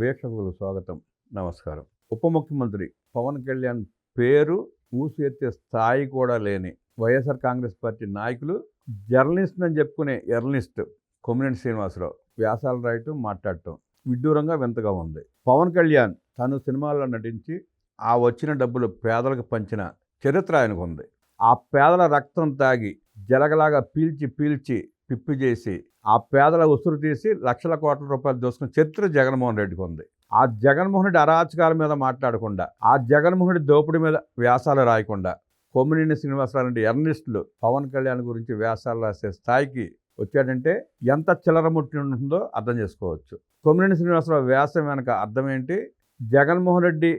వీక్షకులు స్వాగతం. నమస్కారం. ఉప ముఖ్యమంత్రి పవన్ కళ్యాణ్ పేరు ఊసి ఎత్తే స్థాయి కూడా లేని వైఎస్ఆర్ కాంగ్రెస్ పార్టీ నాయకులు జర్నలిస్ట్ అని చెప్పుకునే జర్నలిస్ట్ కొమ్మినేని శ్రీనివాసరావు వ్యాసాలు రాయటం మాట్లాడటం విడ్డూరంగా వింతగా ఉంది. పవన్ కళ్యాణ్ తను సినిమాల్లో నటించి ఆ వచ్చిన డబ్బులు పేదలకు పంచిన చరిత్ర ఆయనకు ఉంది ఆ పేదల రక్తం తాగి జలగలాగా పీల్చి పీల్చి పిప్పి చేసి ఆ పేదల ఉసురు తీసి లక్షల కోట్ల రూపాయలు దోసుకున్న చరిత్ర జగన్మోహన్ రెడ్డికి ఉంది. ఆ జగన్మోహన్ రెడ్డి అరాచకాల మీద మాట్లాడకుండా ఆ జగన్మోహన్ రెడ్డి దోపిడీ మీద వ్యాసాలు రాయకుండా కొమ్మినేని శ్రీనివాసరావు లాంటి ఎర్నిస్టులు పవన్ కళ్యాణ్ గురించి వ్యాసాలు రాసే స్థాయికి వచ్చాడంటే ఎంత చిల్లర ముట్టి ఉంటుందో అర్థం చేసుకోవచ్చు. కొమ్మినేని శ్రీనివాసరావు వ్యాసం వెనక అర్థం ఏంటి? జగన్మోహన్ రెడ్డి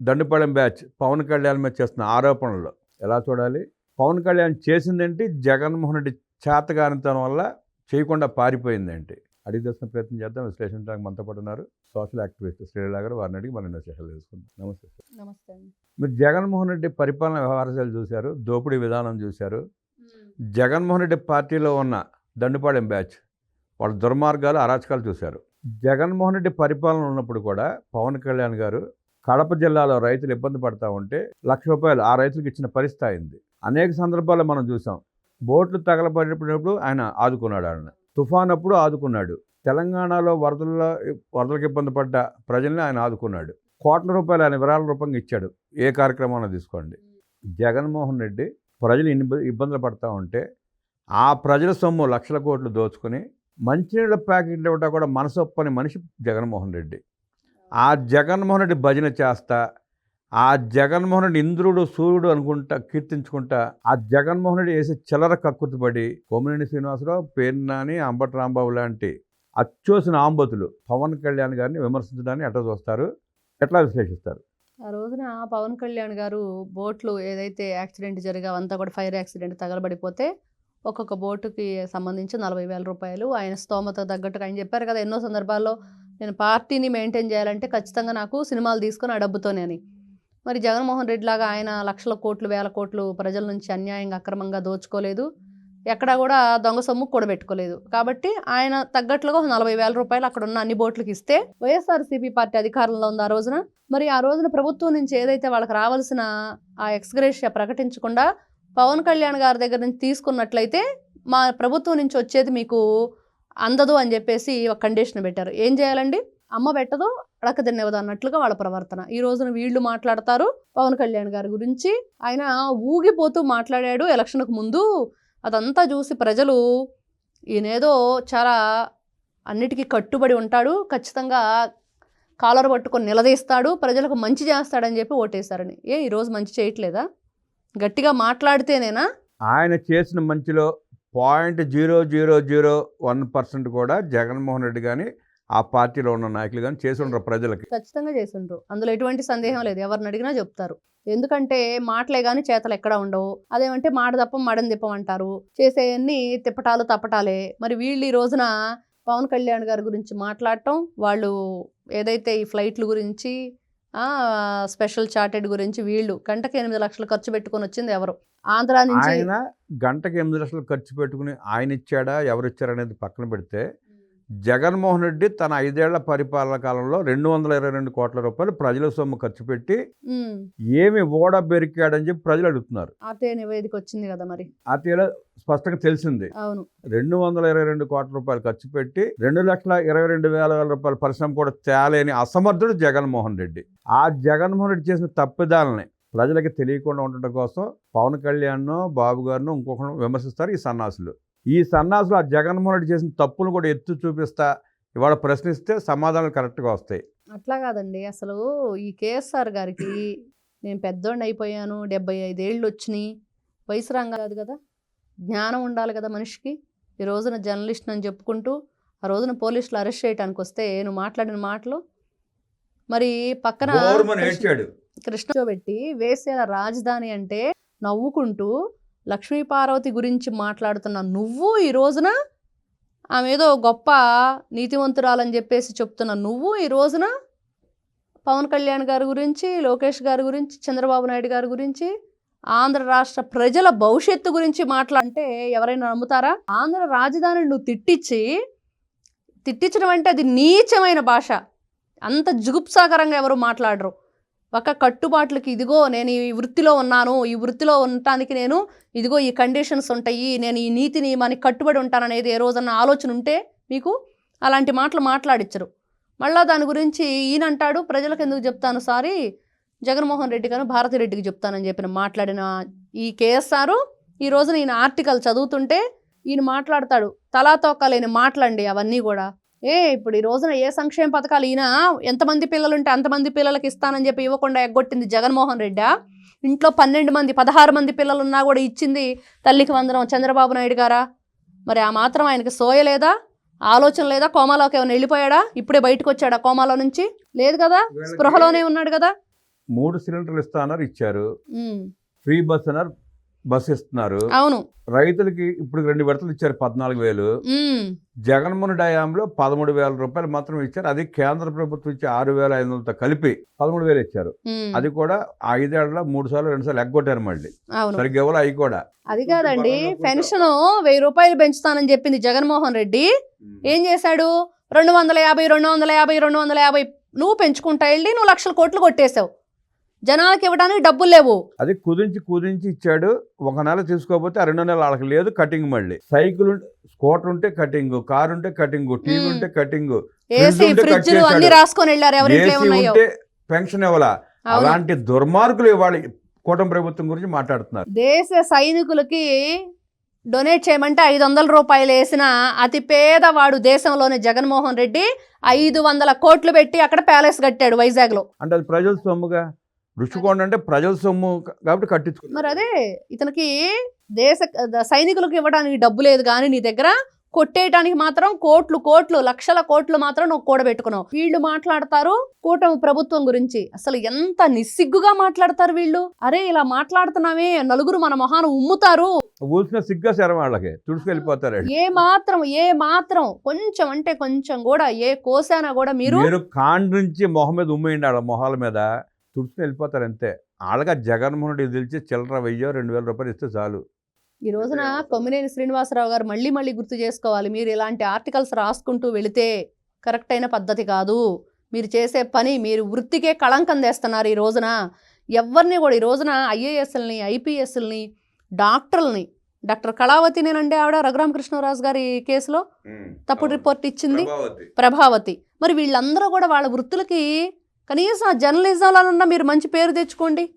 దండుపాళెం బ్యాచ్ పవన్ కళ్యాణ్ మీద చేస్తున్న ఆరోపణలు ఎలా చూడాలి? పవన్ కళ్యాణ్ చేసిందేంటి? జగన్మోహన్ రెడ్డి చేతగానితనం వల్ల చేయకుండా పారిపోయిందేంటి అడిగి తెలిసిన ప్రయత్నం చేద్దాం. విశ్లేషించడానికి మనతో పాటు ఉన్నారు. సోషల్ యాక్టివిస్ట్ శ్రీలా గారు. వారిని అడిగి మనం విశేషాలు తెలుసుకుందాం. నమస్తే సార్. నమస్తే మీరు జగన్మోహన్ రెడ్డి పరిపాలన వ్యవహారాలు చూశారు. దోపిడీ విధానం చూశారు. జగన్మోహన్ రెడ్డి పార్టీలో ఉన్న దండుపాడెం బ్యాచ్ వాళ్ళ దుర్మార్గాలు అరాచకాలు చూశారు. జగన్మోహన్ రెడ్డి పరిపాలన ఉన్నప్పుడు కూడా పవన్ కళ్యాణ్ గారు కడప జిల్లాలో రైతులు ఇబ్బంది పడతా ఉంటే లక్ష రూపాయలు ఆ రైతులకు ఇచ్చిన పరిస్థితి అయింది. అనేక సందర్భాల్లో మనం చూసాం. బోట్లు తగలబడినప్పుడు ఆయన ఆదుకున్నాడు ఆయన తుఫాన్ అప్పుడు ఆదుకున్నాడు. తెలంగాణలో వరదల్లో వరదలకు ఇబ్బంది పడ్డ ప్రజల్ని ఆయన ఆదుకున్నాడు. కోట్ల రూపాయలు ఆయన విరాళ రూపంగా ఇచ్చాడు. ఏ కార్యక్రమాన్ని తీసుకోండి. జగన్మోహన్ రెడ్డి ప్రజలు ఇన్ని ఇబ్బందులు పడతా ఉంటే ఆ ప్రజల సొమ్ము లక్షల కోట్లు దోచుకొని మంచినీళ్ళ ప్యాకెట్లు ఇవ్వటం కూడా మనసొప్పని మనిషి జగన్మోహన్ రెడ్డి. ఆ జగన్మోహన్ రెడ్డి భజన చేస్తా ఆ జగన్మోహనుడు ఇంద్రుడు సూర్యుడు అనుకుంటా కీర్తించుకుంటా ఆ జగన్మోహనుడు వేసి వేసే చిల్లర కక్కుతుపడి కోమినేని శ్రీనివాసరావు పేర్నాని అంబటి రాంబాబు లాంటి అచ్చోసిన ఆంబతులు పవన్ కళ్యాణ్ గారిని విమర్శించడాన్ని ఎట్లా చూస్తారు? ఎట్లా విశ్లేషిస్తారు? ఆ రోజున పవన్ కళ్యాణ్ గారు బోట్లు ఏదైతే యాక్సిడెంట్ జరిగా అంతా కూడా ఫైర్ యాక్సిడెంట్ తగలబడిపోతే ఒక్కొక్క బోటుకి సంబంధించి నలభై వేల రూపాయలు. ఆయన స్తోమత తగ్గట్టుగా ఆయన చెప్పారు కదా ఎన్నో సందర్భాల్లో నేను పార్టీని మెయింటైన్ చేయాలంటే ఖచ్చితంగా నాకు సినిమాలు తీసుకొని ఆ డబ్బుతోనే అని. మరి జగన్మోహన్ రెడ్డి లాగా ఆయన లక్షల కోట్లు వేల కోట్లు ప్రజల నుంచి అన్యాయంగా అక్రమంగా దోచుకోలేదు. ఎక్కడా కూడా దొంగ సొమ్ము కూడబెట్టుకోలేదు. కాబట్టి ఆయన తగ్గట్లుగా ఒక నలభై వేల రూపాయలు అక్కడ ఉన్న అన్ని బోట్లకు ఇస్తే వైఎస్ఆర్సీపీ పార్టీ అధికారంలో ఉంది ఆ రోజున. మరి ఆ రోజున ప్రభుత్వం నుంచి ఏదైతే వాళ్ళకి రావాల్సిన ఆ ఎక్స్గ్రేషియా ప్రకటించకుండా పవన్ కళ్యాణ్ గారి దగ్గర నుంచి తీసుకున్నట్లయితే మా ప్రభుత్వం నుంచి వచ్చేది మీకు అందదు అని చెప్పేసి ఒక కండిషన్ పెట్టారు. ఏం చేయాలండి? అమ్మ పెట్టదు అడక తినేవదు అన్నట్లుగా వాళ్ళ ప్రవర్తన. ఈ రోజున వీళ్ళు మాట్లాడతారు పవన్ కళ్యాణ్ గారి గురించి. ఆయన ఊగిపోతూ మాట్లాడాడు ఎలక్షన్కు ముందు. అదంతా చూసి ప్రజలు ఈయనేదో చాలా అన్నిటికీ కట్టుబడి ఉంటాడు ఖచ్చితంగా కాలర్ పట్టుకొని నిలదీస్తాడు ప్రజలకు మంచి చేస్తాడని చెప్పి ఓటేశారని. ఏ ఈరోజు మంచి చేయట్లేదా? గట్టిగా మాట్లాడితేనేనా? ఆయన చేసిన మంచిలో point zero zero zero one percent కూడా జగన్మోహన్ రెడ్డి కానీ ఆ పార్టీలో ఉన్న నాయకులు కానీ చేసి ఉండరు ప్రజలకి. ఖచ్చితంగా చేసిండ్రు. అందులో ఎటువంటి సందేహం లేదు. ఎవరిని అడిగినా చెప్తారు. ఎందుకంటే మాటలే కానీ చేతలు ఎక్కడా ఉండవు. అదేమంటే మాట తప్ప మడని తిప్పం అంటారు. చేసేవన్నీ తిప్పటాలు తప్పటాలే. మరి వీళ్ళు ఈ రోజున పవన్ కళ్యాణ్ గారి గురించి మాట్లాడటం వాళ్ళు ఏదైతే ఈ ఫ్లైట్ల గురించి ఆ, స్పెషల్ చార్టెడ్ గురించి వీళ్ళు గంటకి ఎనిమిది లక్షలు ఖర్చు పెట్టుకొని వచ్చింది ఎవరు? ఆంధ్ర నుంచి ఆయన గంటకి ఎనిమిది లక్షలు ఖర్చు పెట్టుకుని ఆయన ఇచ్చాడా ఎవరు ఇచ్చారనేది పక్కన పెడితే జగన్మోహన్ రెడ్డి తన ఐదేళ్ళ పరిపాలన కాలంలో రెండు వందల ఇరవై రెండు కోట్ల రూపాయలు ప్రజల సొమ్ము ఖర్చు పెట్టి ఏమి ఓడ బెరికాడని చెప్పి ప్రజలు అడుగుతున్నారు. నివేదిక వచ్చింది కదా మరి. స్పష్టంగా తెలిసింది. అవును. రెండు వందల ఇరవై రెండు కోట్ల రూపాయలు ఖర్చు పెట్టి రెండు లక్షల ఇరవై రెండు వేల వేల రూపాయల పరిశ్రమ కూడా తేలేని అసమర్థుడు జగన్మోహన్ రెడ్డి. ఆ జగన్మోహన్ రెడ్డి చేసిన తప్పిదాలని ప్రజలకి తెలియకుండా ఉండటం కోసం పవన్ కళ్యాణ్ బాబు గారిను ఇంకొకరు విమర్శిస్తారు ఈ సన్నాసులు. ఈ సన్నాసులు ఆ జగన్మోహన్ రెడ్డి చేసిన తప్పులు కూడా ఎత్తు చూపిస్తా ఇవాళ ప్రశ్నిస్తే సమాధానాలు కరెక్ట్గా వస్తాయి. అట్లా కాదండి. అసలు ఈ కేఎస్ఆర్ గారికి నేను పెద్దోడిని అయిపోయాను డెబ్బై ఐదేళ్ళు వచ్చినాయి. వయసు రంగా కాదు. కదా జ్ఞానం ఉండాలి కదా మనిషికి. ఈ రోజున జర్నలిస్ట్ అని చెప్పుకుంటూ ఆ రోజున పోలీసులు అరెస్ట్ చేయడానికి వస్తే నువ్వు మాట్లాడిన మాటలు. మరి పక్కన కృష్ణ- పెట్టి వేసేల రాజధాని అంటే నవ్వుకుంటూ లక్ష్మీపార్వతి గురించి మాట్లాడుతున్న నువ్వు ఈ రోజున ఆమె ఏదో గొప్ప నీతివంతురాలని చెప్పేసి చెప్తున్న నువ్వు ఈ రోజున పవన్ కళ్యాణ్ గారి గురించి లోకేష్ గారి గురించి చంద్రబాబు నాయుడు గారి గురించి ఆంధ్ర రాష్ట్ర ప్రజల భవిష్యత్తు గురించి మాట్లాడంటే ఎవరైనా నమ్ముతారా? ఆంధ్ర రాజధానిని నువ్వు తిట్టించి తిట్టించడం అంటే అది నీచమైన భాష. అంత జుగుప్సాకరంగా ఎవరు మాట్లాడరు. ఒక కట్టుబాట్లకి ఇదిగో నేను ఈ వృత్తిలో ఉన్నాను ఈ వృత్తిలో ఉండటానికి నేను ఇదిగో ఈ కండిషన్స్ ఉంటాయి నేను ఈ నీతి నియమానికి కట్టుబడి ఉంటాననేది ఏ రోజన్న ఆలోచన ఉంటే మీకు అలాంటి మాటలు మాట్లాడించరు మళ్ళా దాని గురించి ఈయన అంటాడు ప్రజలకు ఎందుకు చెప్తాను సారీ? జగన్మోహన్ రెడ్డి గారు భారతిరెడ్డికి చెప్తానని చెప్పిన మాట్లాడిన ఈ కేఎస్ఆర్ ఈ రోజున ఈయన ఆర్టికల్ చదువుతుంటే ఈయన మాట్లాడతాడు తలా తోకలేని మాటలండి అవన్నీ కూడా. ఏ ఇప్పుడు ఈ రోజున ఏ సంక్షేమ పథకాలు ఈయన ఎంతమంది పిల్లలు ఉంటే అంతమంది పిల్లలకి ఇస్తానని చెప్పి ఇవ్వకుండా ఎగ్గొట్టింది జగన్మోహన్ రెడ్డా. ఇంట్లో పన్నెండు మంది పదహారు మంది పిల్లలు ఉన్నా కూడా ఇచ్చింది తల్లికి వందనం చంద్రబాబు నాయుడు గారా? మరి ఆ మాత్రం ఆయనకి సోయలేదా ఆలోచన లేదా? కోమాలోకి ఏమైనా వెళ్ళిపోయాడా? ఇప్పుడే బయటకు వచ్చాడా కోమాలో నుంచి? లేదు కదా? స్పృహలోనే ఉన్నాడు కదా? మూడు సిలిండర్లు ఇస్తానన్నారు ఇచ్చారు. ఫ్రీ బస్ అన్నారు బస్ ఇస్తున్నారు. అవును. రైతులకి ఇప్పుడు రెండు విడతలు ఇచ్చారు పద్నాలుగు వేలు. జగన్మోహన్ డయాంలో పదమూడు వేల రూపాయలు మాత్రం ఇచ్చారు. అది కేంద్ర ప్రభుత్వం ఇచ్చే ఆరు వేల ఐదు వందలతో కలిపి పదమూడు వేలు ఇచ్చారు. అది కూడా ఐదేళ్ళలో మూడు సార్లు రెండు సార్లు ఎగ్గొట్టారు మళ్ళీ. అవును. సరిగ్గా ఇవ్వాలి అవి కూడా. అది కాదండి పెన్షన్ వెయ్యి రూపాయలు పెంచుతానని చెప్పింది జగన్మోహన్ రెడ్డి. ఏం చేశాడు? రెండు వందల యాభై రెండు వందల యాభై రెండు వందల యాభై నువ్వు పెంచుకుంటా వెళ్ళి నువ్వు లక్షల కోట్లు కొట్టేశావు. జనాలకు ఇవ్వడానికి డబ్బులు లేవు. అది కుదించి కుదించి ఇచ్చాడు. ఒక నెల తీసుకోకపోతే ఆ రెండో నెల వాళ్ళకి లేదు కటింగ్ మళ్ళీ. సైకిల్ స్కూటర్ ఉంటే కటింగ్ కార్ ఉంటే కటింగ్ టీవీ. ఉంటే కటింగ్. అన్ని రాసుకొని వెళ్ళారు ఉంటే పెన్షన్ ఇవ్వాల. అలాంటి దుర్మార్గులు ఇవాళ కూటమి ప్రభుత్వం గురించి మాట్లాడుతున్నారు. దేశ సైనికులకి డొనేట్ చేయమంటే ఐదు వందల రూపాయలు వేసిన అతి పేదవాడు దేశంలోని జగన్మోహన్ రెడ్డి ఐదు వందల కోట్లు పెట్టి అక్కడ ప్యాలెస్ కట్టాడు వైజాగ్లో. అంటే అది ప్రజల సొమ్ముగా? రుషికొండ అంటే ప్రజల సొమ్ము కాబట్టి కట్టించుకున్నారు మరి అదే ఇతనికి దేశ సైనికులకు ఇవ్వడానికి డబ్బు లేదు కానీ నీ దగ్గర కొట్టేయటానికి మాత్రం కోట్లు కోట్లు లక్షల కోట్లు మాత్రం నువ్వు కూడబెట్టుకున్నావు. వీళ్ళు మాట్లాడతారు కూటమి ప్రభుత్వం గురించి. అసలు ఎంత నిస్సిగ్గుగా మాట్లాడతారు వీళ్ళు? అరే ఇలా మాట్లాడుతున్నామే నలుగురు మన మొహాను ఉమ్ముతారు. ఊసిన సిగ్గా శరం వాళ్ళకి. తుడుచుకెళ్ళిపోతారు. ఏ మాత్రం ఏ మాత్రం కొంచెం అంటే కొంచెం కూడా ఏ కోసానా కూడా మీరు మీరు కాండ్ నుంచి మొహం మీద ఉమ్మేయండి వాళ్ళ మొహాల మీద. తుడుచుకుని వెళ్ళిపోతారు అంతే. వాళ్ళగా జగన్మోహన్ రెడ్డి తెలిసి చిల్లర వెయ్యో రెండు వేల రూపాయలు ఇస్తే చాలు. ఈ రోజున కొమ్మినేని శ్రీనివాసరావు గారు మళ్ళీ మళ్ళీ గుర్తు చేసుకోవాలి. మీరు ఇలాంటి ఆర్టికల్స్ రాసుకుంటూ వెళితే కరెక్ట్ అయిన పద్ధతి కాదు. మీరు చేసే పని మీరు వృత్తికే కళంకం తెస్తున్నారు ఈ రోజున. ఎవరిని కూడా ఈ రోజున ఐఏఎస్ఎల్ని ఐపీఎస్ఎల్ని డాక్టర్లని డాక్టర్ కళావతినేనండి ఆవిడ రఘురామకృష్ణరాజు గారి కేసులో? తప్పుడు రిపోర్ట్ ఇచ్చింది? ప్రభావతి. మరి వీళ్ళందరూ కూడా వాళ్ళ వృత్తులకి కనీసం ఆ జర్నలిజంలోనన్నా మీరు మంచి పేరు తెచ్చుకోండి.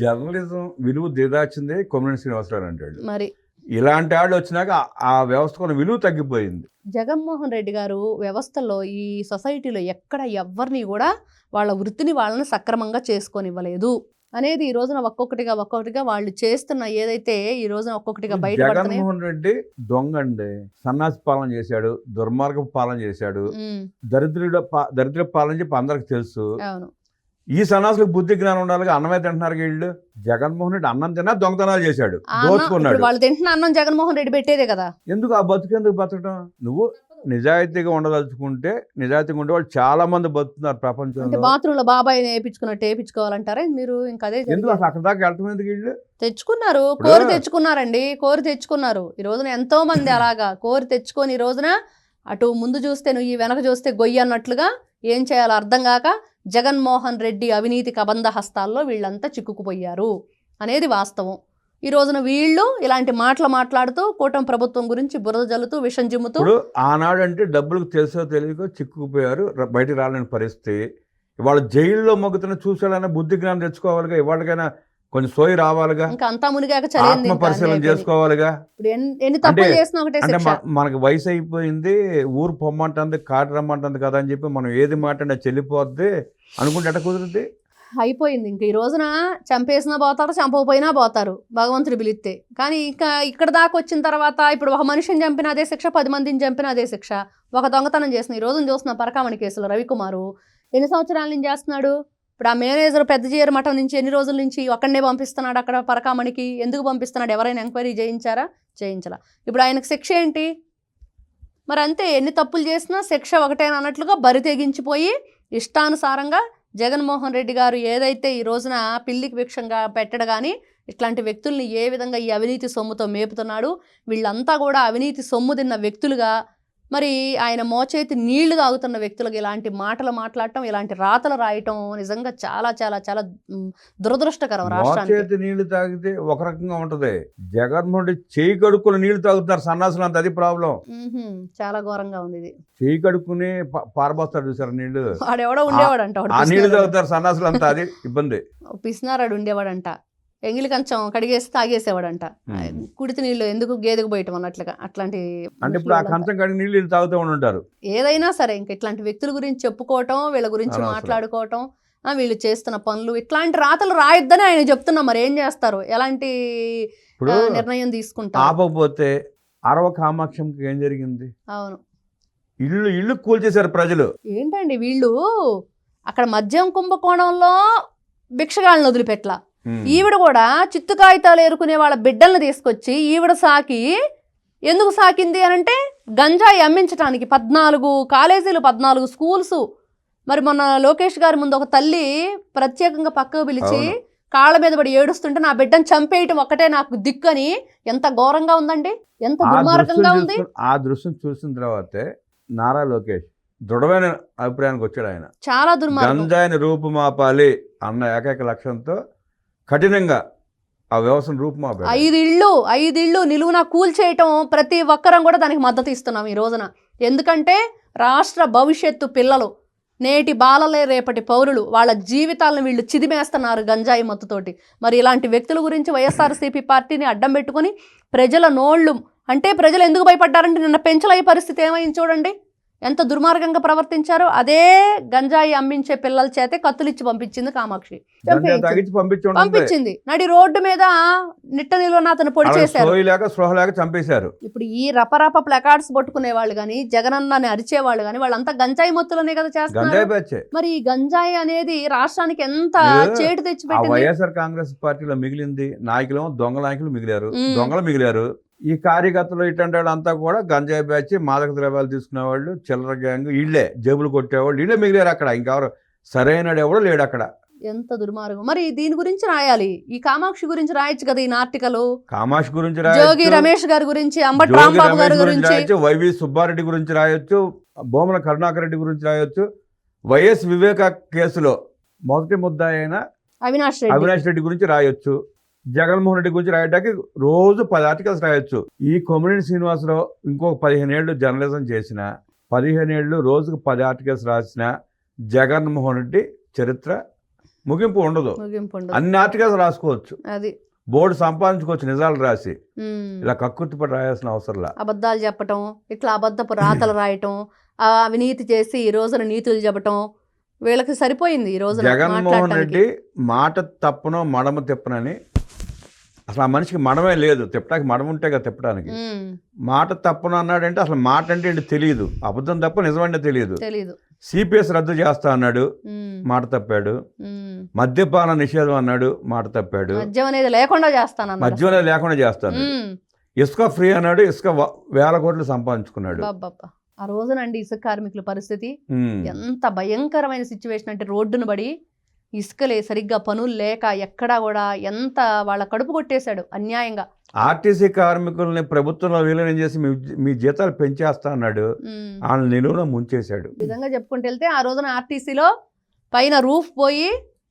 జర్నలిజం విలువ దిదాచిందే కొమ్మినేని శ్రీనివాసరావు అంటాడు. మరి ఇలాంటి వాళ్ళు వచ్చినాక ఆ- వ్యవస్థకు విలువ తగ్గిపోయింది. జగన్మోహన్ రెడ్డి గారు వ్యవస్థలో ఈ సొసైటీలో ఎక్కడ ఎవరిని కూడా వాళ్ళ వృత్తిని వాళ్ళని సక్రమంగా చేసుకొనివ్వలేదు. అనేది ఈ రోజున ఒక్కొక్కటిగా ఒక్కొక్కటిగా వాళ్ళు చేస్తున్న ఏదైతే ఈ రోజున ఒక్కొక్కటిగా బయటపడుతున్నాయి జగన్మోహన్ రెడ్డి దొంగ అండి సన్నాసి పాలన చేశాడు దుర్మార్గపు పాలన చేశాడు. దరిద్రుడ దరిద్ర పాలన చెప్పి అందరికి తెలుసు. ఈ సన్నాసులకు బుద్ధి జ్ఞానం ఉండాలి అన్నమే తింటున్నారు వీళ్ళు. జగన్మోహన్ రెడ్డి అన్నం తిన్నా దొంగతనాలు చేశాడు. దోచుకున్నాడు. వాళ్ళు తింటున్న అన్నం జగన్మోహన్ రెడ్డి పెట్టేదే కదా. ఎందుకు ఆ బతుకెందుకు బతకడం నువ్వు నిజాయితీగా ఉండదలుచుకుంటే నిజాయితీగా ఉండే వాళ్ళు చాలా మంది బతుకుతున్నారు అంటే ప్రపంచంలో బాత్రూంలో బాబాయ్ వేయించుకున్నట్టు వేయించుకోవాలంటారా మీరు ఇంకా అదే ఎందుకు జరిగింది. అసలు అక్కడ దాకా వెళ్ళటం ఎందుకు వీళ్ళు? తెచ్చుకున్నారు కోరి తెచ్చుకున్నారండి కోరి తెచ్చుకున్నారు. ఈ రోజున ఎంతో మంది అలాగా కోరి తెచ్చుకొని ఈ రోజున అటు ముందు చూస్తే నువ్వు ఈ వెనక చూస్తే గొయ్యి అన్నట్లుగా ఏం చేయాలో అర్థం కాక జగన్మోహన్ రెడ్డి అవినీతి కబంధ హస్తాల్లో వీళ్ళంతా చిక్కుకుపోయారు అనేది వాస్తవం. ఈ రోజున వీళ్ళు ఇలాంటి మాటలు మాట్లాడుతూ కూటమి ప్రభుత్వం గురించి బురద జల్లుతూ విషం జిమ్ముతూ ఇప్పుడు ఆనాడు అంటే డబ్బులకు తెలుసో తెలియకో చిక్కుకుపోయారు బయటికి రాలేని పరిస్థితి. ఇవాళ జైల్లో మొగ్గుతున్న చూసాడైనా బుద్ధి జ్ఞానం తెచ్చుకోవాలిగా ఇవాళకైనా కొంచెం సోయి రావాలిగా ఇంకా అంతా మునిగాక ఆత్మ పరిశీలన చేసుకోవాలిగా. ఇప్పుడు ఎన్ని- తప్పులు చేసినా ఒకటే అంటే మనకి వయసు అయిపోయింది ఊరు పొమ్మంటుంది కాటు రమ్మంటుంది కదా అని చెప్పి మనం ఏది మాట్లాడినా చెల్లిపోద్ది అనుకుంటే ఎట్ట కుదురుద్ది? అయిపోయింది. ఇంక ఈ రోజున చంపేసినా పోతారు చంపకపోయినా పోతారు. భగవంతుడు పిలిస్తే. కానీ ఇంకా ఇక్కడ దాకా వచ్చిన తర్వాత ఇప్పుడు ఒక మనిషిని చంపిన అదే శిక్ష పది మందిని చంపిన అదే శిక్ష. ఒక దొంగతనం చేసిన ఈ రోజున చూస్తున్న పరకామణి కేసులో రవికుమారు ఎన్ని సంవత్సరాల నుంచి చేస్తున్నాడు? ఇప్పుడు ఆ మేనేజర్ పెద్ద జీర మఠం నుంచి ఎన్ని రోజుల నుంచి ఒక్కడే పంపిస్తున్నాడు అక్కడ పరకామణికి? ఎందుకు పంపిస్తున్నాడు? ఎవరైనా ఎంక్వైరీ చేయించారా? చేయించాలా. ఇప్పుడు ఆయనకు శిక్ష ఏంటి? మరి అంతే ఎన్ని తప్పులు చేసినా శిక్ష ఒకటేనన్నట్లుగా బరి తెగించిపోయి ఇష్టానుసారంగా జగన్మోహన్ రెడ్డి గారు ఏదైతే ఈ రోజున పిల్లికి భిక్షంగా పెట్టడు కానీ ఇట్లాంటి వ్యక్తుల్ని ఏ విధంగా ఈ అవినీతి సొమ్ముతో మేపుతున్నాడు వీళ్ళంతా కూడా అవినీతి సొమ్ము తిన్న వ్యక్తులుగా మరి ఆయన మోచేతి నీళ్ళు తాగుతున్న వ్యక్తులకు ఇలాంటి మాటలు మాట్లాడటం ఇలాంటి రాతలు రాయటం నిజంగా చాలా చాలా చాలా దురదృష్టకరం మోచేతి నీళ్ళు తాగితే ఒక రకంగా ఉంటది. జగన్మోహన్ చేయి కడుక్కుని నీళ్ళు తాగుతున్నారు సన్నాసులు అంత అది ప్రాబ్లం. చాలా ఘోరంగా ఉంది ఇది. చేయి కడుక్కుని ప- పారబోస్తారు చూసారు నీళ్ళు? వాడెవడో ఉండేవాడంట వాడు ఆ నీళ్ళు. తాగుతారు సన్నాసులు అంతా అది ఇబ్బంది. పిసినారాడు ఉండేవాడంట. ఎంగిలి కంచం కడిగేసి తాగేసేవాడంట. కుడితి నీళ్ళు ఎందుకు గేదెకు పోయటం అన్నట్లుగా అట్లాంటి అంటే ఇప్పుడు ఆ మనుషులు కంచం కడిగి నీళ్ళు వీళ్ళు తాగుతూ ఉంటారు ఏదైనా సరే ఇంక ఇట్లాంటి వ్యక్తుల గురించి చెప్పుకోవటం వీళ్ళ గురించి. మాట్లాడుకోవటం వీళ్ళు చేస్తున్న పనులు ఇట్లాంటి రాతలు రాయొద్దని ఆయన చెప్తున్నా మరి ఏం చేస్తారు? ఎలాంటి నిర్ణయం తీసుకుంటారు? ఆపకపోతే అరవ కామాక్షంకి ఏం జరిగింది? అవును. ఇల్లు ఇల్లు కూల్చేశారు ప్రజలు. ఏంటండి వీళ్ళు? అక్కడ మద్యం కుంభకోణంలో భిక్షగాళ్ళని వదిలిపెట్ల. ఈవిడ కూడా చిత్తు కాగితాలు ఏరుకునే వాళ్ళ బిడ్డల్ని తీసుకొచ్చి ఈవిడ సాకి ఎందుకు సాకింది? అని అంటే గంజాయి అమ్మించడానికి పద్నాలుగు కాలేజీలు పద్నాలుగు స్కూల్స్. మరి మొన్న లోకేష్ గారి ముందు ఒక తల్లి ప్రత్యేకంగా పక్కకు పిలిచి. కాళ్ళ మీద పడి ఏడుస్తుంటే నా బిడ్డను చంపేయటం ఒక్కటే నాకు దిక్కని ఎంత ఘోరంగా ఉందండి? ఎంత దుర్మార్గంగా ఉంది? ఆ దృశ్యం చూసిన తర్వాతే నారా లోకేష్ దృఢమైన అభిప్రాయానికి వచ్చాడు ఆయన. చాలా దుర్మార్గం. గంజాయిని రూపుమాపాలి అన్న ఏకైక లక్ష్యంతో కఠినంగా ఆ వ్యవస్థను రూపుమాపాలి ఐదు ఇళ్ళు ఐదు ఇళ్ళు నిలువున కూల్చేయటం ప్రతి ఒక్కరం కూడా దానికి మద్దతు ఇస్తున్నాం ఈ రోజున. ఎందుకంటే రాష్ట్ర భవిష్యత్తు పిల్లలు నేటి బాలలే రేపటి పౌరులు వాళ్ళ జీవితాలను వీళ్ళు చిదిమేస్తున్నారు గంజాయి మత్తుతోటి. మరి ఇలాంటి వ్యక్తుల గురించి వైఎస్ఆర్సీపీ పార్టీని అడ్డం పెట్టుకొని ప్రజల నోళ్ళు అంటే ప్రజలు ఎందుకు భయపడ్డారంటే నిన్న పెంచలయ్యే పరిస్థితి ఏమైంది చూడండి. ఎంత దుర్మార్గంగా ప్రవర్తించారో అదే గంజాయి అమ్మించే పిల్లల చేతే కత్తులిచ్చి పంపించింది కామాక్షి. పంపించింది. నడి రోడ్డు మీద నిట్ట నిలువన అతను పొడి చేశారు. చంపేశారు. ఇప్పుడు ఈ రపరప ప్లకార్డ్స్ పట్టుకునే వాళ్ళు కానీ జగనన్నని అరిచేవాళ్ళు కానీ వాళ్ళంతా గంజాయి మొత్తులనే కదా బ్యాచే మరి ఈ గంజాయి అనేది రాష్ట్రానికి ఎంత చేటు తెచ్చిపెట్టింది? వైఎస్ఆర్ కాంగ్రెస్ పార్టీలో మిగిలింది నాయకులు దొంగ నాయకులు మిగిలారు. దొంగలు మిగిలారు. ఈ కార్యకర్తలు ఇట్లాంటి వాళ్ళంతా కూడా గంజాయి బ్యాచ్ మాదక ద్రవ్యాలు తీసుకునేవాళ్ళు చిల్లర గ్యాంగ్ వీళ్ళే జేబులు కొట్టేవాళ్ళు వీళ్ళే మిగిలారు అక్కడ. ఇంకెవరు సరైన ఎవడో లేడు అక్కడ. ఎంత దుర్మార్గం. మరి దీని గురించి రాయాలి. ఈ కామాక్షి గురించి రాయొచ్చు కదా ఈ నార్టికలు కామాష్ గురించి జోగి రాయొచ్చు రమేష్ గారి గురించి అంబటి జోగి రాంబాబు రమేష్ గారి గురించి గురించి. రాయొచ్చు వైవి సుబ్బారెడ్డి గురించి రాయొచ్చు బొమ్మల కరుణాకర్ రెడ్డి గురించి రాయొచ్చు. వైఎస్ వివేక కేసులో మొదటి ముద్దాయి అయిన అవినాష్ రెడ్డి. అవినాష్ రెడ్డి గురించి రాయొచ్చు. జగన్మోహన్ రెడ్డి గురించి రాయడానికి రోజు పది ఆర్టికల్స్ రాయొచ్చు ఈ కొమ్మినేని శ్రీనివాసరావు ఇంకొక పదిహేను ఏళ్ళు జర్నలిజం చేసిన పదిహేను ఏళ్ళు రోజుకు పది ఆర్టికల్స్ రాసిన జగన్మోహన్ రెడ్డి చరిత్ర ముగింపు ఉండదు. అన్ని ఆర్టికల్స్ రాసుకోవచ్చు అది బోర్డు సంపాదించుకోవచ్చు నిజాలు రాసి. ఇలా కక్కుర్తిపడి రాయాల్సిన అవసరంలా అబద్ధాలు చెప్పటం ఇట్లా అబద్ధపు రాతలు రాయటం అవినీతి చేసి ఈ రోజున నీతులు చెప్పటం వీళ్ళకి సరిపోయింది ఈ రోజున జగన్మోహన్. రెడ్డి మాట తప్పనో మడమ తిప్పనని అసలు ఆ మనిషికి మడమే లేదు. తిప్పడానికి మడమ ఉంటే కదా తిప్పడానికి మాట తప్పను అన్నాడంటే అసలు మాట అంటే ఏంటి తెలియదు అబద్ధం తప్ప నిజమంటే తెలియదు సిపిఎస్ రద్దు చేస్తా అన్నాడు. మాట తప్పాడు. మద్యపాన నిషేధం అన్నాడు. మాట తప్పాడు. మద్యం అనేది లేకుండా మద్యం అనేది లేకుండా చేస్తాను ఇసుక ఫ్రీ అన్నాడు. ఇసుక వేల కోట్లు సంపాదించుకున్నాడు. ఆ రోజునండి ఇసుక కార్మికుల పరిస్థితి. ఎంత భయంకరమైన సిచ్యువేషన్ అంటే రోడ్డును పడి ఇసుకలే సరిగ్గా పనులు లేక ఎక్కడా కూడా ఎంత వాళ్ళ కడుపు కొట్టేశాడు అన్యాయంగా ఆర్టీసీ కార్మికుల్ని ప్రభుత్వంలో విలీనం చేసి మీ జీతాలు పెంచేస్తా అన్నాడు ఉమ్. వాళ్ళని నిలువున ముంచేశాడు విధంగా చెప్పుకుంటూ వెళ్తే ఆ రోజున ఆర్టీసీలో పైన రూఫ్ పోయి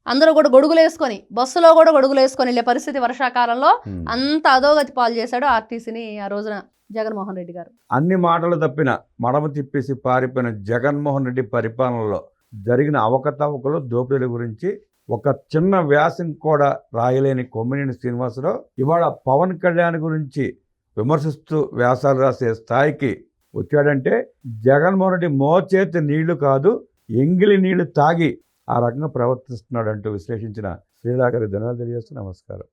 అందరూ కూడా గొడుగులు వేసుకొని బస్సులో కూడా గొడుగులు వేసుకొని వెళ్ళే పరిస్థితి వర్షాకాలంలో. అంత అధోగతి పాలు చేశాడు ఆర్టీసీని ఆ రోజున జగన్మోహన్ రెడ్డి గారు అన్ని మాటలు తప్పిన మడమ తిప్పేసి పారిపోయిన జగన్మోహన్ రెడ్డి పరిపాలనలో జరిగిన అవకతవకలు దోపిడీల గురించి ఒక చిన్న వ్యాసం కూడా రాయలేని కొమ్మినేని శ్రీనివాసరావు ఇవాళ పవన్ కళ్యాణ్ గురించి విమర్శిస్తూ వ్యాసాలు రాసే స్థాయికి వచ్చాడంటే జగన్మోహన్ రెడ్డి మోచేతి నీళ్ళు కాదు ఎంగిలి నీళ్ళు తాగి ఆ రకంగా ప్రవర్తిస్తున్నాడంటూ విశ్లేషించిన శ్రీలాగారి ధనాలు తెలియజేస్తూ నమస్కారం.